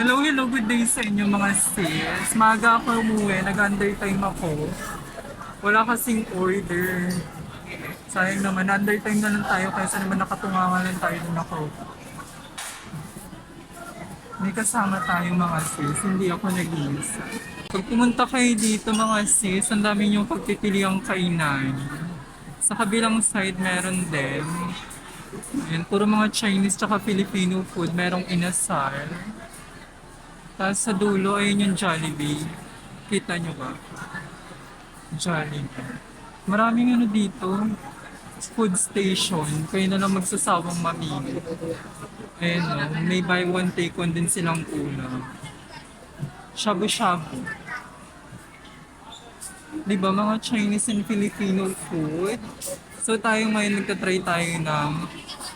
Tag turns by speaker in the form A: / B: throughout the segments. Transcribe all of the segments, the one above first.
A: Hello, hello, good day sa inyo mga sis. Maga ako umuwi, nag-undertime ako. Wala kasing order. Sayang naman, undertime na lang tayo kaysa naman nakatungangan lang tayo dun ako. May kasama tayo mga sis, hindi ako nag-iisa. Pag pumunta kayo dito mga sis, ang dami niyong pagpipiliang kainan. Sa kabilang side meron din. Ayan, puro mga Chinese tsaka Filipino food. Merong inasal. Tapos sa dulo, ayun yung Jollibee. Kita nyo ba? Jollibee. Maraming ano dito. Food station. Kayo na lang magsasawang mamili. Ayun o, may buy one take one din silang ulam. Shabu-shabu. Di ba mga Chinese and Filipino food? So tayo ngayon nagtatry tayo ng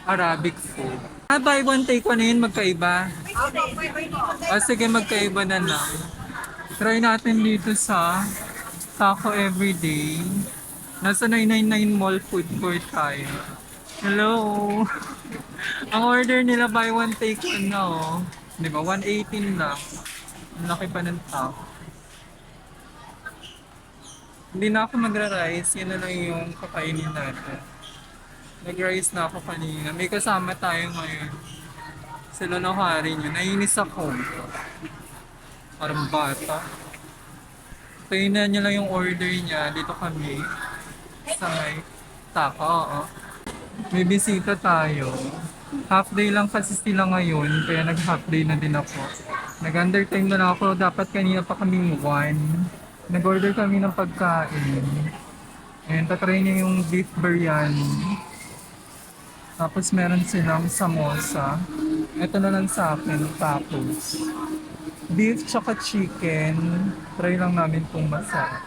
A: Arabic food. Ah, buy one take one na yun, magkaiba. O sige, magkaiba na lang. Try natin dito sa Taco Everyday. Nasa 999 Mall Food Court tayo. Hello! Ang order nila buy one take one na oh. Di ba? 118 lang. Ang laki pa ng taco. Hindi na ako magra-rice. Yan na lang yung kakainin natin. Nag-rice na ako kanina. May kasama tayo ngayon. Sila na hari niyo. Nainis ako. Parang bata. Tingnan niya lang yung order niya. Dito kami. Sa may tako. Oo. May bisita tayo. Half day lang kasi sila ngayon. Kaya nag half day na din ako. Nag-undertime na lang ako. Dapat kanina pa kaming one. Nag-order kami ng pagkain. And tatry niya yung beef biryani. Tapos meron silang samosa. Ito na lang sa akin, tacos. Beef tsaka chicken. Try lang namin kung masarap.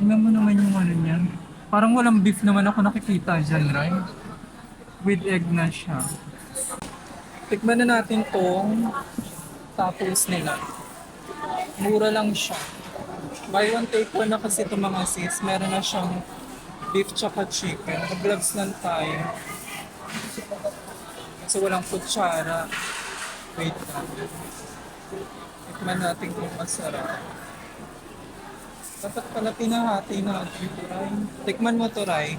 A: Tingnan mo naman yung ano niya. Parang walang beef naman ako nakikita dyan, right? With egg na siya. Tikman na natin tong tacos nila. Mura lang siya. Buy one take one na kasi itong mga sis. Meron na siyang beef tsaka chicken. Nag-gloves lang tayo. Kasi walang kutsara. Wait lang. Tikman natin kung masarap. Dapat pala pinahati natin ito, Ray. Tikman mo to, Ray.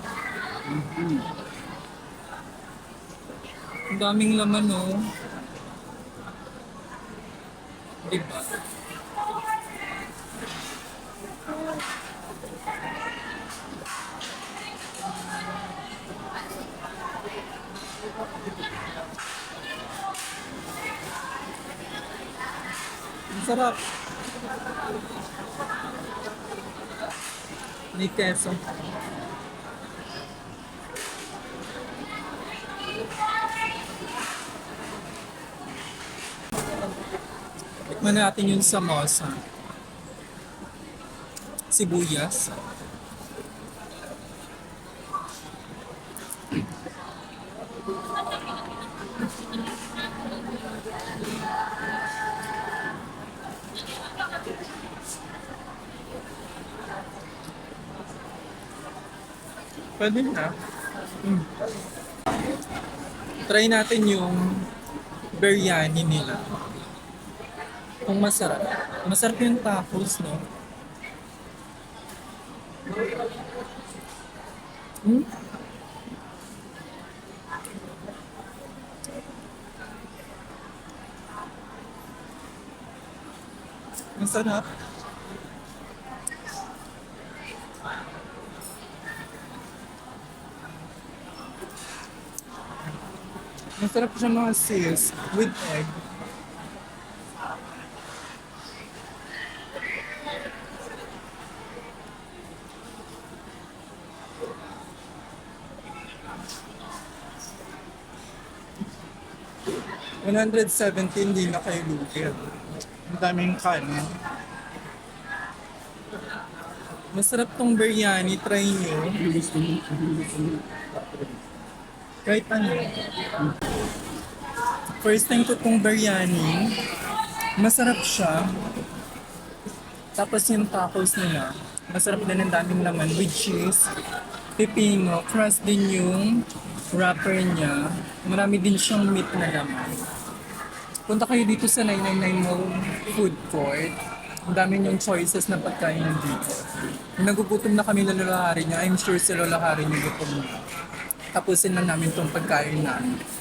A: Ang daming laman, oh. Diba? Ang sarap. May keso. Tikman natin yung samosa. Sibuyas. Pwede na. Mm. Try natin yung biryani nila. Kung masarap. Masarap yung tacos, no? Hmm? Masarap. Masarap siya mga sis with egg. $117 hindi na kayo lugil. Ang daming kanin. Masarap tong biryani, try nyo. Kahit ano. First time ko tong biryani. Masarap siya. Tapos yung tacos nila. Masarap din ang daming laman with cheese. Pipino. Crust din yung wrapper niya. Marami din siyang meat na laman. punta kayo dito sa 999 Mall Food Court. Ang dami yung choices na pagkain dito. Nagugutom na kami na Lola Hari niya, I'm sure si Lola Hari niya gutom na. Tapusin na namin tong pagkain namin.